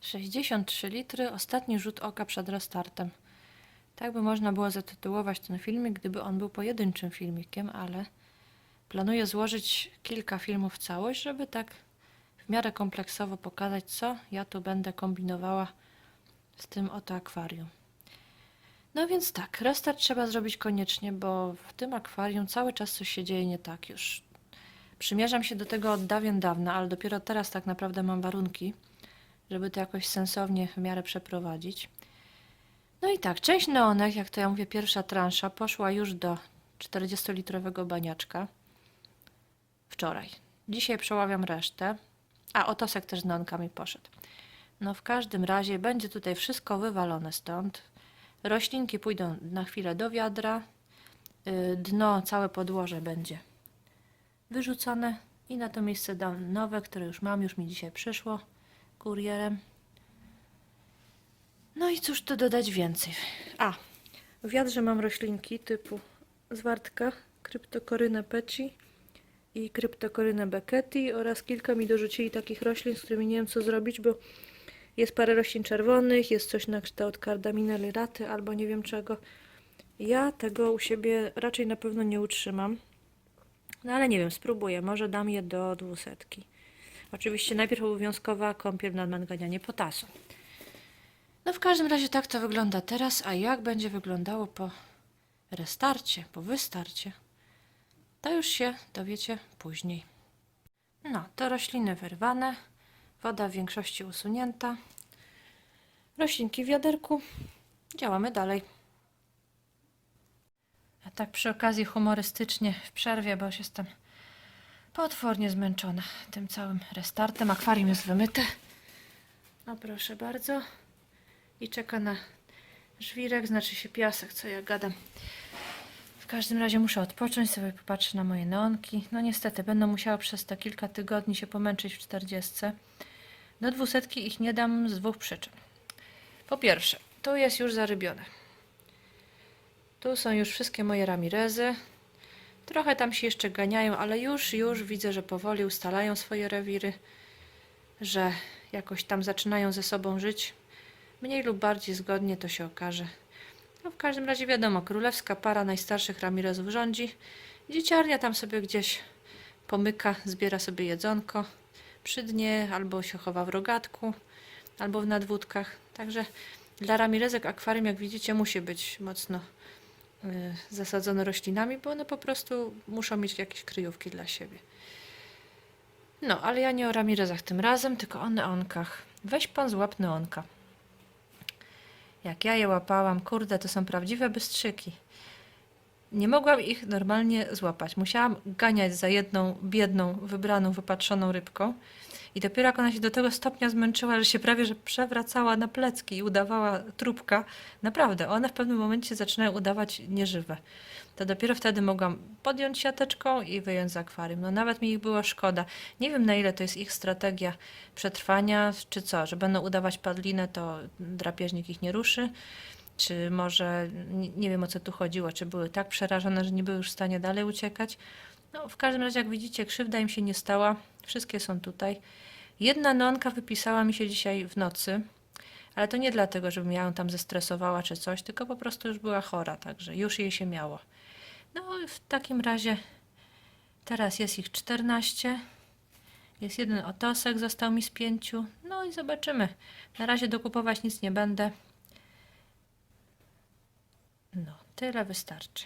63 litry, ostatni rzut oka przed restartem. Tak by można było zatytułować ten filmik, gdyby on był pojedynczym filmikiem, ale planuję złożyć kilka filmów w całość, żeby tak w miarę kompleksowo pokazać, co ja tu będę kombinowała z tym oto akwarium. No więc tak, restart trzeba zrobić koniecznie, bo w tym akwarium cały czas coś się dzieje nie tak już. Przymierzam się do tego od dawien dawna, ale dopiero teraz tak naprawdę mam warunki, żeby to jakoś sensownie w miarę przeprowadzić. No i tak, część neonek, jak to ja mówię, pierwsza transza poszła już do 40-litrowego baniaczka wczoraj. Dzisiaj przeławiam resztę. A, otosek też z neonkami poszedł. No w każdym razie będzie tutaj wszystko wywalone stąd. Roślinki pójdą na chwilę do wiadra. Yy, Dno, całe podłoże będzie wyrzucone i na to miejsce dam nowe, które już mam, już mi dzisiaj przyszło kurierem. No i cóż tu dodać więcej? A, w wiadrze mam roślinki typu zwartka, kryptokorynę peci i kryptokorynę Becketi oraz kilka mi dorzucili takich roślin, z którymi nie wiem co zrobić, bo jest parę roślin czerwonych, jest coś na kształt kardaminy lyraty albo nie wiem czego. Ja tego u siebie raczej na pewno nie utrzymam. No ale nie wiem, spróbuję. Może dam je do dwusetki. Oczywiście najpierw obowiązkowa kąpiel na manganianie potasu. No w każdym razie tak to wygląda teraz, a jak będzie wyglądało po restarcie, po wystarcie, to już się dowiecie później. No, to rośliny wyrwane, woda w większości usunięta, roślinki w wiaderku. Działamy dalej. A tak przy okazji humorystycznie w przerwie, bo już jestem potwornie zmęczona tym całym restartem. Akwarium jest wymyte. No proszę bardzo. I czeka na żwirek, znaczy się piasek, co ja gadam. W każdym razie muszę odpocząć, sobie popatrzę na moje neonki. No niestety, będę musiała przez te kilka tygodni się pomęczyć w 40. Do dwusetki ich nie dam z dwóch przyczyn. Po pierwsze, tu jest już zarybione. Tu są już wszystkie moje ramirezy. Trochę tam się jeszcze ganiają, ale już, już widzę, że powoli ustalają swoje rewiry, że jakoś tam zaczynają ze sobą żyć. Mniej lub bardziej zgodnie to się okaże. No w każdym razie wiadomo, królewska para najstarszych ramirezów rządzi. Dzieciarnia tam sobie gdzieś pomyka, zbiera sobie jedzonko przy dnie, albo się chowa w rogatku, albo w nadwódkach. Także dla ramirezek akwarium, jak widzicie, musi być mocno zasadzone roślinami, bo one po prostu muszą mieć jakieś kryjówki dla siebie. No, ale ja nie o ramirezach tym razem, tylko o neonkach. Weź pan złap neonka. Jak ja je łapałam, kurde, to są prawdziwe bystrzyki. Nie mogłam ich normalnie złapać. Musiałam ganiać za jedną biedną, wybraną, wypatrzoną rybką. I dopiero jak ona się do tego stopnia zmęczyła, że się prawie że przewracała na plecki i udawała trupka, naprawdę, one w pewnym momencie zaczynają udawać nieżywe. To dopiero wtedy mogłam podjąć siateczką i wyjąć z akwarium. No nawet mi ich było szkoda. Nie wiem na ile to jest ich strategia przetrwania, czy co, że będą udawać padlinę, to drapieżnik ich nie ruszy. Czy może, nie, wiem o co tu chodziło, czy były tak przerażone, że nie były już w stanie dalej uciekać. No, w każdym razie, jak widzicie, krzywda im się nie stała. Wszystkie są tutaj. Jedna nonka wypisała mi się dzisiaj w nocy, ale to nie dlatego, żebym ją tam zestresowała czy coś, tylko po prostu już była chora, także już jej się miało. No, w takim razie teraz jest ich 14. Jest jeden otosek, został mi z pięciu. No i zobaczymy. Na razie dokupować nic nie będę. No, tyle wystarczy.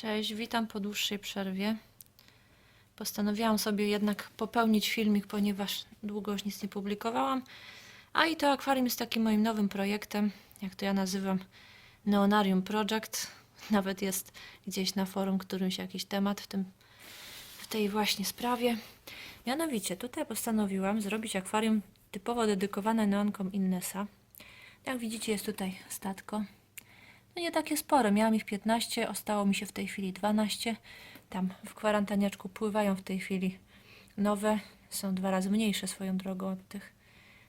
Cześć, witam po dłuższej przerwie. Postanowiłam sobie jednak popełnić filmik, ponieważ długo już nic nie publikowałam. A i to akwarium jest takim moim nowym projektem, jak to ja nazywam, Neonarium Project. Nawet jest gdzieś na forum którymś jakiś temat w, tym, w tej właśnie sprawie. Mianowicie, tutaj postanowiłam zrobić akwarium typowo dedykowane neonkom Innesa. Jak widzicie, jest tutaj statko. No nie takie spore, miałam ich 15, ostało mi się w tej chwili 12. Tam w kwarantanniaczku pływają w tej chwili nowe, są dwa razy mniejsze swoją drogą od tych.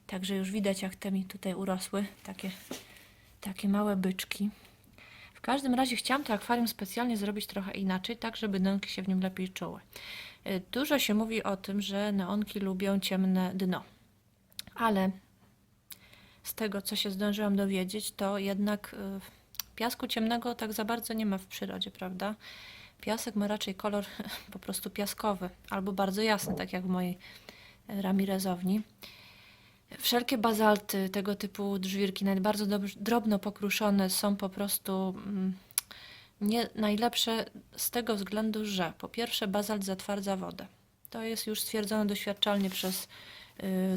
Także już widać, jak te mi tutaj urosły, takie, takie małe byczki. W każdym razie chciałam to akwarium specjalnie zrobić trochę inaczej, tak żeby neonki się w nim lepiej czuły. Y, Dużo się mówi o tym, że neonki lubią ciemne dno, ale z tego, co się zdążyłam dowiedzieć, to jednak y, piasku ciemnego tak za bardzo nie ma w przyrodzie, prawda? Piasek ma raczej kolor po prostu piaskowy albo bardzo jasny, tak jak w mojej e, ramirezowni. Wszelkie bazalty, tego typu drzwirki, nawet bardzo drobno pokruszone, są po prostu mm, nie najlepsze z tego względu, że po pierwsze bazalt zatwardza wodę. To jest już stwierdzone doświadczalnie przez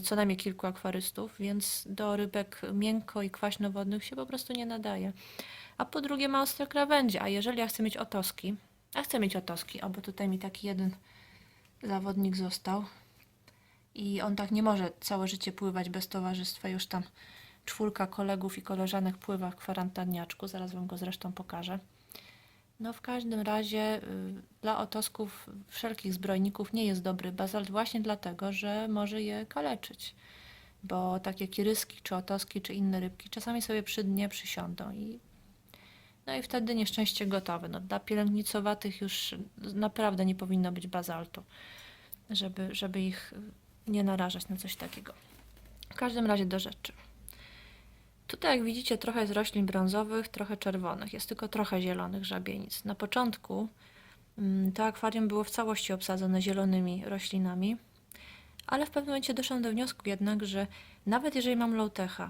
co najmniej kilku akwarystów, więc do rybek miękko i kwaśnowodnych się po prostu nie nadaje. A po drugie ma ostre krawędzie, a jeżeli ja chcę mieć otoski, a chcę mieć otoski, o bo tutaj mi taki jeden zawodnik został i on tak nie może całe życie pływać bez towarzystwa, już tam czwórka kolegów i koleżanek pływa w kwarantanniaczku, zaraz Wam go zresztą pokażę. No w każdym razie y, dla otosków wszelkich zbrojników nie jest dobry bazalt właśnie dlatego, że może je kaleczyć. Bo takie kiryski, czy otoski, czy inne rybki czasami sobie przy dnie przysiądą i no i wtedy nieszczęście gotowe. No, dla pielęgnicowatych już naprawdę nie powinno być bazaltu, żeby, żeby ich nie narażać na coś takiego. W każdym razie do rzeczy. Tutaj, jak widzicie, trochę jest roślin brązowych, trochę czerwonych. Jest tylko trochę zielonych żabienic. Na początku mm, to akwarium było w całości obsadzone zielonymi roślinami, ale w pewnym momencie doszłam do wniosku jednak, że nawet jeżeli mam low-techa,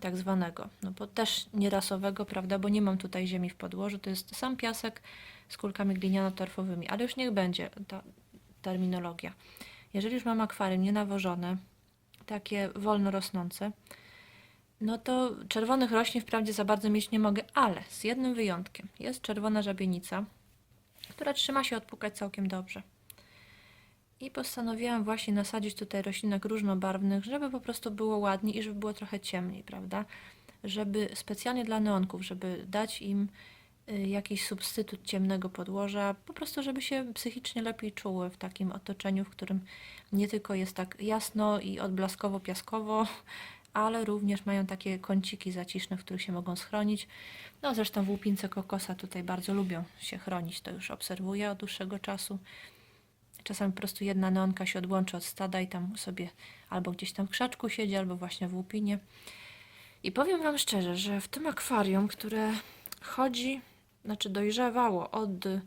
tak zwanego, no bo też nierasowego, prawda, bo nie mam tutaj ziemi w podłożu, to jest sam piasek z kulkami gliniano-torfowymi, ale już niech będzie ta terminologia. Jeżeli już mam akwarium nienawożone, takie wolno rosnące, no to czerwonych roślin wprawdzie za bardzo mieć nie mogę, ale z jednym wyjątkiem. Jest czerwona żabienica, która trzyma się odpukać całkiem dobrze. I postanowiłam właśnie nasadzić tutaj roślinek różnobarwnych, żeby po prostu było ładniej i żeby było trochę ciemniej, prawda? Żeby specjalnie dla neonków, żeby dać im y, jakiś substytut ciemnego podłoża, po prostu żeby się psychicznie lepiej czuły w takim otoczeniu, w którym nie tylko jest tak jasno i odblaskowo-piaskowo, ale również mają takie kąciki zaciszne, w których się mogą schronić. No zresztą w łupince kokosa tutaj bardzo lubią się chronić, to już obserwuję od dłuższego czasu. Czasami po prostu jedna neonka się odłączy od stada i tam sobie albo gdzieś tam w krzaczku siedzi, albo właśnie w łupinie. I powiem Wam szczerze, że w tym akwarium, które chodzi, znaczy dojrzewało od y,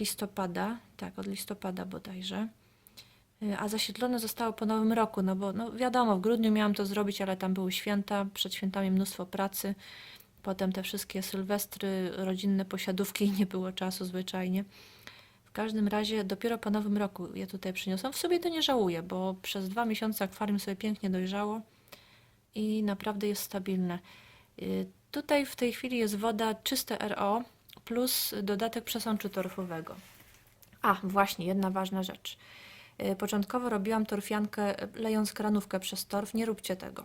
listopada, tak, od listopada bodajże, a zasiedlone zostało po nowym roku, no bo no wiadomo, w grudniu miałam to zrobić, ale tam były święta, przed świętami mnóstwo pracy, potem te wszystkie sylwestry, rodzinne posiadówki i nie było czasu zwyczajnie. W każdym razie dopiero po nowym roku je tutaj przyniosłam. W sobie to nie żałuję, bo przez dwa miesiące akwarium sobie pięknie dojrzało i naprawdę jest stabilne. Y, Tutaj w tej chwili jest woda czyste RO plus dodatek przesączu torfowego. A, właśnie, jedna ważna rzecz. Y, Początkowo robiłam torfiankę y, lejąc kranówkę przez torf. Nie róbcie tego.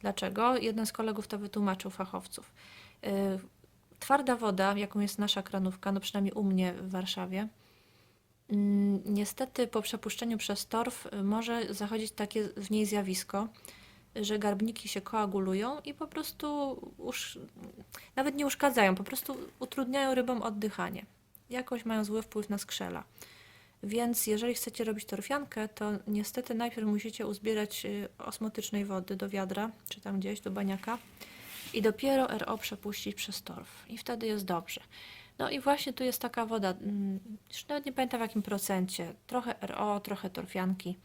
Dlaczego? Jeden z kolegów to wytłumaczył fachowców. Y, Twarda woda, jaką jest nasza kranówka, no przynajmniej u mnie w Warszawie, Mm, Niestety po przepuszczeniu przez torf może zachodzić takie w niej zjawisko, że garbniki się koagulują i po prostu usz... nawet nie uszkadzają, po prostu utrudniają rybom oddychanie. Jakoś mają zły wpływ na skrzela. Więc jeżeli chcecie robić torfiankę, to niestety najpierw musicie uzbierać y, osmotycznej wody do wiadra, czy tam gdzieś do baniaka i dopiero RO przepuścić przez torf. I wtedy jest dobrze. No i właśnie tu jest taka woda, mm, już nawet nie pamiętam w jakim procencie. Trochę RO, trochę torfianki.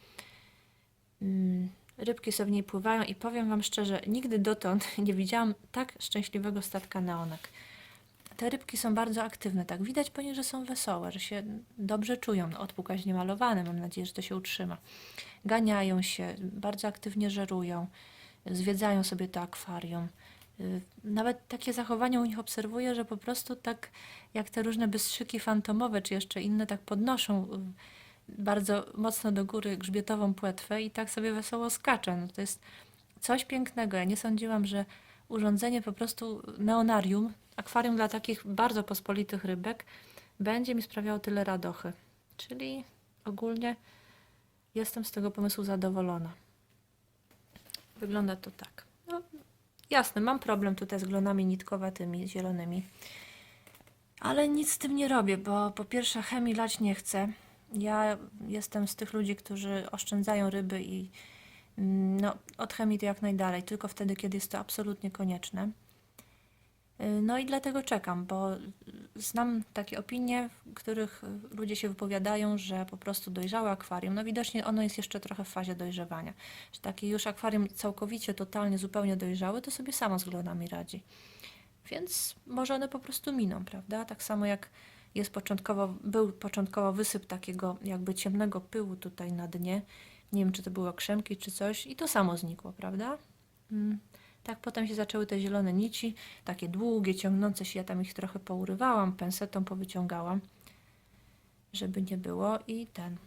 Mm, Rybki sobie w niej pływają i powiem Wam szczerze, nigdy dotąd nie widziałam tak szczęśliwego statka neonek. Te rybki są bardzo aktywne, tak widać po nich, że są wesołe, że się dobrze czują. No, odpukać niemalowane, mam nadzieję, że to się utrzyma. Ganiają się, bardzo aktywnie żerują, zwiedzają sobie to akwarium. Y, Nawet takie zachowania u nich obserwuję, że po prostu tak jak te różne bystrzyki fantomowe, czy jeszcze inne, tak podnoszą y, bardzo mocno do góry grzbietową płetwę i tak sobie wesoło skaczą. No to jest coś pięknego. Ja nie sądziłam, że urządzenie po prostu neonarium, akwarium dla takich bardzo pospolitych rybek, będzie mi sprawiało tyle radochy. Czyli ogólnie jestem z tego pomysłu zadowolona. Wygląda to tak. No, jasne, mam problem tutaj z glonami nitkowatymi, zielonymi. Ale nic z tym nie robię, bo po pierwsze chemii lać nie chcę. Ja jestem z tych ludzi, którzy oszczędzają ryby i no, od chemii to jak najdalej, tylko wtedy, kiedy jest to absolutnie konieczne. Y, No i dlatego czekam, bo znam takie opinie, w których ludzie się wypowiadają, że po prostu dojrzałe akwarium, no widocznie ono jest jeszcze trochę w fazie dojrzewania, że takie już akwarium całkowicie, totalnie, zupełnie dojrzałe, to sobie samo z glonami radzi. Więc może one po prostu miną, prawda? Tak samo jak jest początkowo, był początkowo wysyp takiego jakby ciemnego pyłu tutaj na dnie. Nie wiem, czy to były krzemki, czy coś, i to samo znikło, prawda? Mm. Tak potem się zaczęły te zielone nici, takie długie, ciągnące się. Ja tam ich trochę pourywałam, pensetą powyciągałam, żeby nie było. I ten.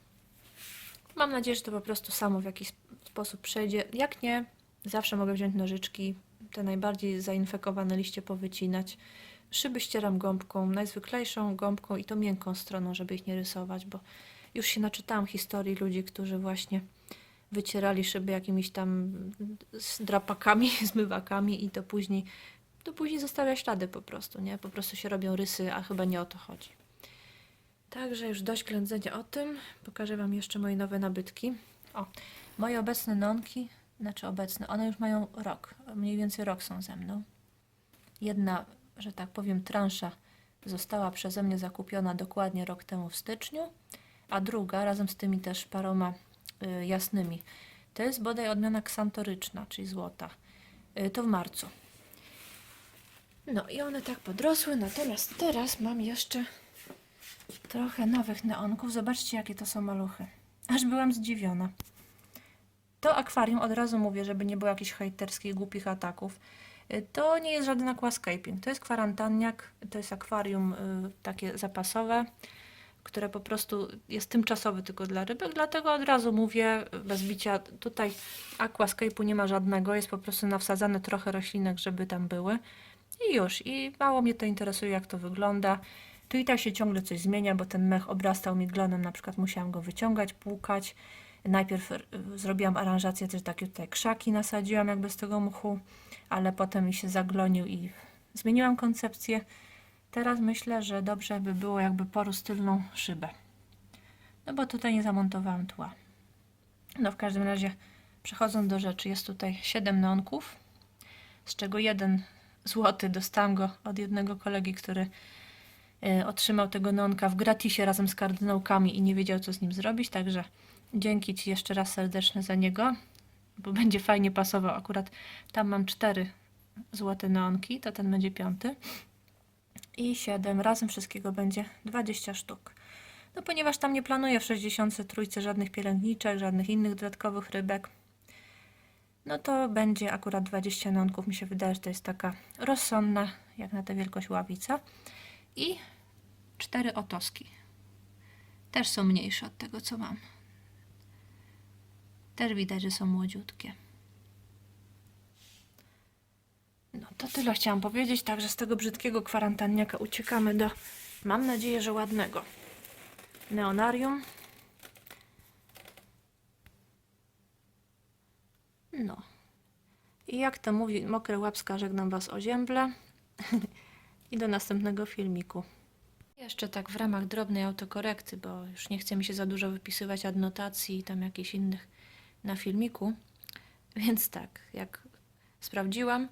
Mam nadzieję, że to po prostu samo w jakiś sposób przejdzie. Jak nie, zawsze mogę wziąć nożyczki, te najbardziej zainfekowane liście powycinać. Szyby ścieram gąbką, najzwyklejszą gąbką i to miękką stroną, żeby ich nie rysować, bo już się naczytałam historii ludzi, którzy właśnie wycierali szyby jakimiś tam drapakami, zmywakami i to później, to później zostawia ślady po prostu, nie? Po prostu się robią rysy, a chyba nie o to chodzi. Także już dość ględzenia o tym. Pokażę Wam jeszcze moje nowe nabytki. O, moje obecne nonki, znaczy obecne, one już mają rok, mniej więcej rok są ze mną. Jedna, że tak powiem, transza została przeze mnie zakupiona dokładnie rok temu w styczniu, a druga razem z tymi też paroma y, jasnymi. To jest bodaj odmiana ksantoryczna, czyli złota. Y, to w marcu. No i one tak podrosły, natomiast teraz mam jeszcze trochę nowych neonków. Zobaczcie, jakie to są maluchy. Aż byłam zdziwiona. To akwarium, od razu mówię, żeby nie było jakichś hejterskich, głupich ataków. Y, To nie jest żaden aquascaping. To jest kwarantanniak, to jest akwarium y, takie zapasowe, które po prostu jest tymczasowe tylko dla rybek, dlatego od razu mówię, bez bicia, tutaj aquascape'u nie ma żadnego, jest po prostu nawsadzane trochę roślinek, żeby tam były i już. I mało mnie to interesuje, jak to wygląda. Tu i tak się ciągle coś zmienia, bo ten mech obrastał mi glonem, na przykład musiałam go wyciągać, płukać. Najpierw y, zrobiłam aranżację, też takie tutaj krzaki nasadziłam jakby z tego mchu, ale potem mi się zaglonił i zmieniłam koncepcję. Teraz myślę, że dobrze by było jakby porósł tylną szybę. No bo tutaj nie zamontowałam tła. No w każdym razie, przechodząc do rzeczy, jest tutaj 7 neonków, z czego jeden złoty dostałam go od jednego kolegi, który e, otrzymał tego neonka w gratisie razem z kardynałkami i nie wiedział, co z nim zrobić, także dzięki Ci jeszcze raz serdeczne za niego, bo będzie fajnie pasował. Akurat tam mam cztery złote neonki, to ten będzie piąty i 7. Razem wszystkiego będzie 20 sztuk. No ponieważ tam nie planuję w 63 żadnych pielęgniczek, żadnych innych dodatkowych rybek, no to będzie akurat 20 nonków. Mi się wydaje, że to jest taka rozsądna, jak na tę wielkość ławica. I 4 otoski. Też są mniejsze od tego, co mam. Też widać, że są młodziutkie. No to tyle chciałam powiedzieć, także z tego brzydkiego kwarantanniaka uciekamy do, mam nadzieję, że ładnego neonarium. No. I jak to mówi mokre łapska, żegnam Was o ziemble i do następnego filmiku. Jeszcze tak w ramach drobnej autokorekty, bo już nie chce mi się za dużo wypisywać adnotacji i tam jakichś innych na filmiku. Więc tak, jak sprawdziłam,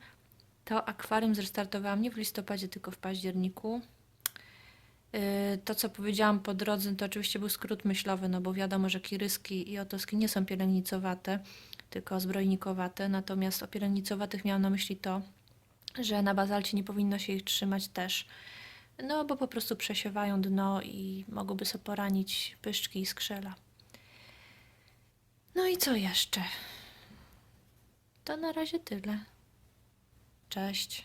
to akwarium zrestartowałam nie w listopadzie, tylko w październiku. Yy, To, co powiedziałam po drodze, to oczywiście był skrót myślowy, no bo wiadomo, że kiryski i otoski nie są pielęgnicowate, tylko zbrojnikowate, natomiast o pielęgnicowatych miałam na myśli to, że na bazalcie nie powinno się ich trzymać też, no bo po prostu przesiewają dno i mogłyby sobie poranić pyszczki i skrzela. No i co jeszcze? To na razie tyle. Cześć.